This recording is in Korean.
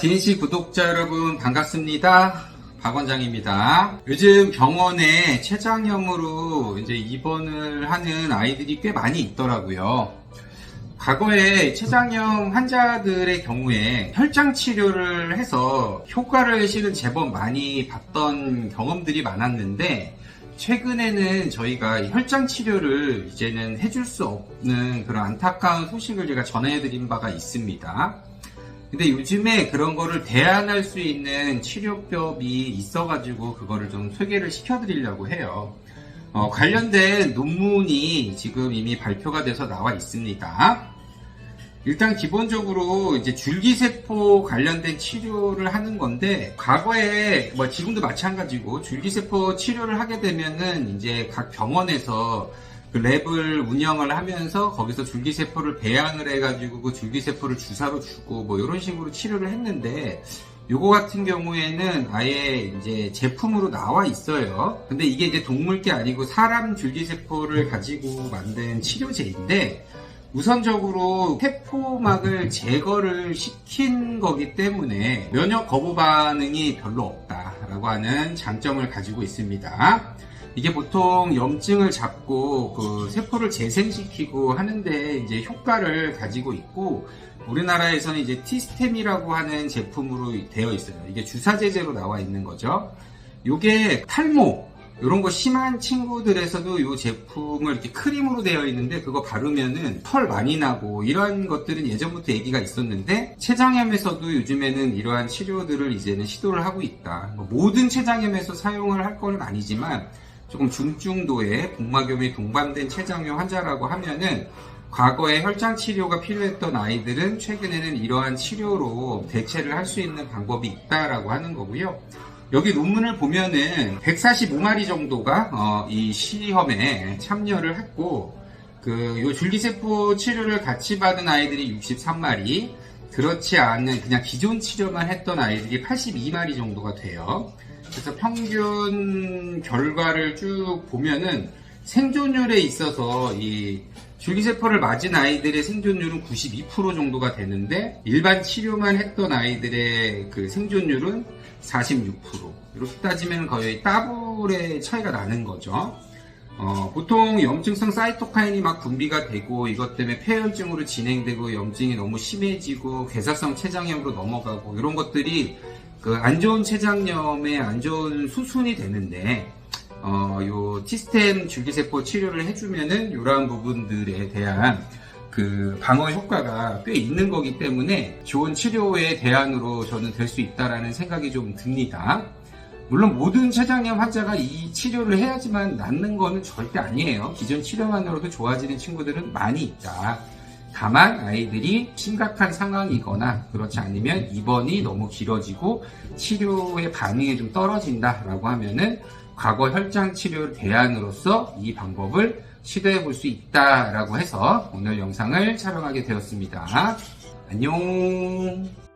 DNC 구독자 여러분 반갑습니다. 박 원장입니다. 요즘 병원에 췌장염으로 이제 입원을 하는 아이들이 꽤 많이 있더라고요. 과거에 췌장염 환자들의 경우에 혈장 치료를 해서 효과를 실은 제법 많이 봤던 경험들이 많았는데 최근에는 저희가 이 혈장 치료를 이제는 해줄 수 없는 그런 안타까운 소식을 제가 전해드린 바가 있습니다. 근데 요즘에 그런 거를 대안할 수 있는 치료법이 있어가지고 그거를 좀 소개를 시켜드리려고 해요. 어, 관련된 논문이 지금 이미 발표가 돼서 나와 있습니다. 일단 기본적으로 이제 줄기세포 관련된 치료를 하는 건데 과거에 뭐 지금도 마찬가지고 줄기세포 치료를 하게 되면은 이제 각 병원에서 그 랩을 운영을 하면서 거기서 줄기세포를 배양을 해가지고 그 줄기세포를 주사로 주고 뭐 이런 식으로 치료를 했는데 요거 같은 경우에는 아예 이제 제품으로 나와 있어요. 근데 이게 이제 동물 게 아니고 사람 줄기세포를 가지고 만든 치료제인데 우선적으로 세포막을 제거를 시킨 거기 때문에 면역 거부 반응이 별로 없다라고 하는 장점을 가지고 있습니다. 이게 보통 염증을 잡고 그 세포를 재생시키고 하는데 이제 효과를 가지고 있고 우리나라에서는 이제 티스템이라고 하는 제품으로 되어 있어요. 이게 주사제제로 나와 있는 거죠. 요게 탈모 이런 거 심한 친구들에서도 이 제품을 이렇게 크림으로 되어 있는데 그거 바르면은 털 많이 나고 이런 것들은 예전부터 얘기가 있었는데 췌장염에서도 요즘에는 이러한 치료들을 이제는 시도를 하고 있다. 뭐 모든 췌장염에서 사용을 할 건 아니지만 조금 중증도의 복막염이 동반된 췌장염 환자라고 하면은 과거에 혈장 치료가 필요했던 아이들은 최근에는 이러한 치료로 대체를 할 수 있는 방법이 있다라고 하는 거고요. 여기 논문을 보면은 145마리 정도가 어, 이 시험에 참여를 했고 그요 줄기세포 치료를 같이 받은 아이들이 63마리 그렇지 않은 그냥 기존 치료만 했던 아이들이 82마리 정도가 돼요. 그래서 평균 결과를 쭉 보면은 생존율에 있어서 이 줄기세포를 맞은 아이들의 생존율은 92% 정도가 되는데 일반 치료만 했던 아이들의 그 생존율은 46% 이렇게 따지면 거의 더블의 차이가 나는 거죠. 어, 보통 염증성 사이토카인이 막 분비가 되고 이것 때문에 폐혈증으로 진행되고 염증이 너무 심해지고 괴사성 췌장염으로 넘어가고 이런 것들이 그 안 좋은 췌장염의 안 좋은 수순이 되는데 어, 요 티스템 줄기세포 치료를 해주면은 이러한 부분들에 대한 그 방어 효과가 꽤 있는 거기 때문에 좋은 치료의 대안으로 저는 될 수 있다라는 생각이 좀 듭니다. 물론 모든 췌장염 환자가 이 치료를 해야지만 낫는 거는 절대 아니에요. 기존 치료만으로도 좋아지는 친구들은 많이 있다. 다만 아이들이 심각한 상황이거나 그렇지 않으면 입원이 너무 길어지고 치료의 반응이 좀 떨어진다라고 하면은 과거 혈장 치료 대안으로서 이 방법을 시도해 볼 수 있다라고 해서 오늘 영상을 촬영하게 되었습니다. 안녕.